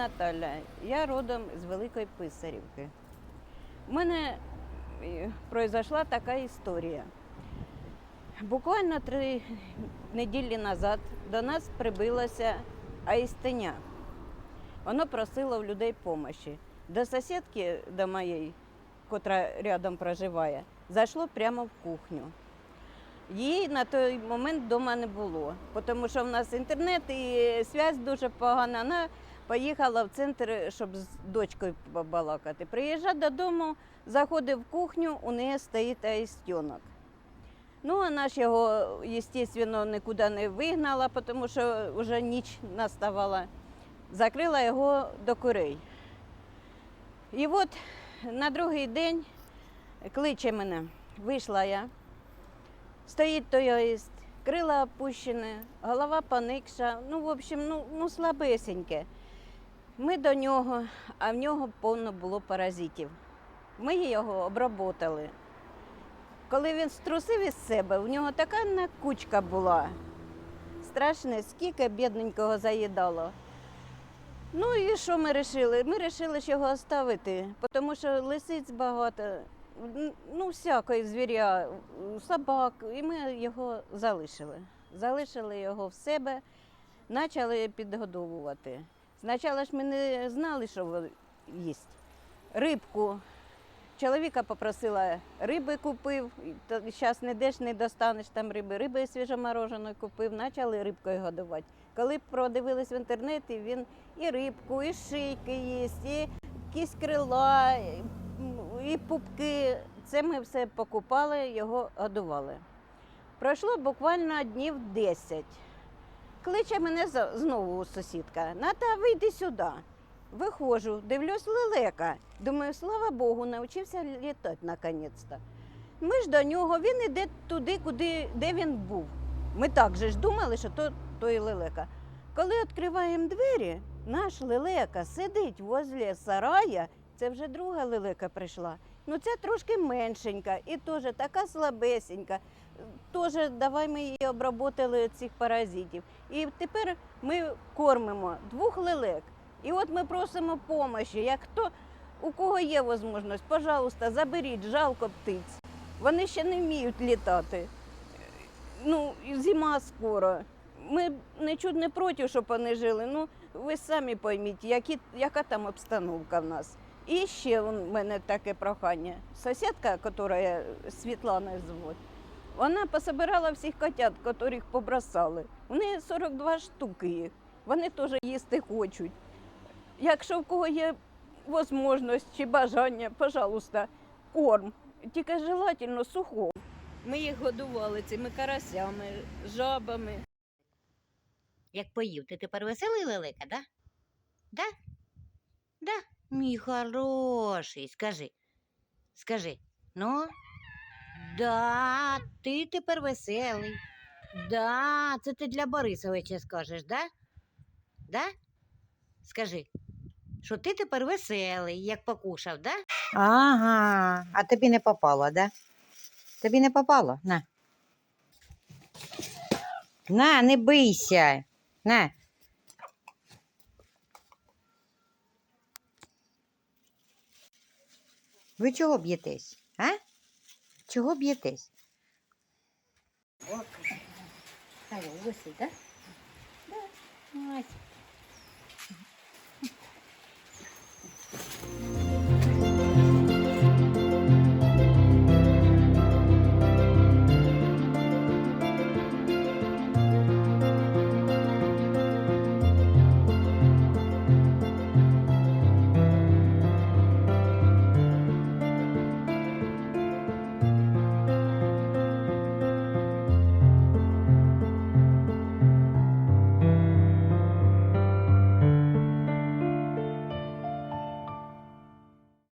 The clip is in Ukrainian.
Наталя. Я родом з Великої Писарівки. У мене е, произошла така історія. Буквально три неділі назад до нас прибилося аїстеня. Воно просило в людей допомоги. До сусідки, до моєї, котра рядом проживає, зайшло прямо в кухню. Її на той момент вдома не було, тому що в нас інтернет і зв'язь дуже погана. Вона поїхала в центр, щоб з дочкою побалакати. Приїжджає додому, заходить в кухню, у неї стоїть аїстьонок. Ну, вона ж його, звісно, нікуди не вигнала, тому що вже ніч наставала. Закрила його до курей. І от на другий день кличе мене. Вийшла я. Стоїть той крила опущені, голова поникша, ну, в общем, ну, ну слабесеньке. Ми до нього, а в нього повно було паразитів. Ми його обработали. Коли він струсив із себе, в нього така накучка була. Страшне, скільки бідненького заїдало. Ну і що ми вирішили? Ми вирішили його оставити, тому що лисиць багато, ну, всякої звіря, собак, і ми його залишили. Залишили його в себе, почали підгодовувати. Спочатку ж ми не знали, що їсть. Рибку. Чоловіка попросила риби купив, зараз не деш не достанеш там риби. Риби свіжомороженої купив, почали рибкою годувати. Коли продивились в інтернеті, він і рибку, і шийки їсть, і кість крила, і пупки. Це ми все покупали, його годували. Пройшло буквально днів 10. Кличе мене знову сусідка. Ната, вийди сюди. Виходжу, дивлюсь лелека. Думаю, слава Богу, навчився літати наконець-то. Ми ж до нього, він іде туди, куди, де він був. Ми так же ж думали, що то той лелека. Коли відкриваємо двері, наш лелека сидить возле сарая, це вже друга лелека прийшла. Ну це трошки меншенька і теж така слабесенька. Теж давай ми її обработали цих паразитів. І тепер ми кормимо двох лелек. І от ми просимо допомоги. Як хто, у кого є можливість, пожалуйста, заберіть, жалко птиць. Вони ще не вміють літати. Ну, зима скоро. Ми нічого не проти, щоб вони жили. Ну, ви самі пойміть, які, яка там обстановка в нас. І ще у мене таке прохання. Сусідка, яка Світлана звуть, вона пособирала всіх котят, яких побросали. У неї 42 штуки їх. Вони теж їсти хочуть. Якщо в кого є можливість чи бажання, пожалуйста, корм. Тільки желательно сухо. Ми їх годували цими карасями, жабами. Як поїв, ти тепер веселий лелека, да? Да? Да, мій хороший, скажи. Скажи, ну? Да, ти тепер веселий. Да, це ти для Борисовича скажеш, да? Да? Скажи, що ти тепер веселий, як покушав, да? Ага, а тобі не попало, да? Тобі не попало? На. На, не бийся. На. Ви чого б'єтесь? А? Чого б'єтесь? О, Хороший, да? Да. Ось.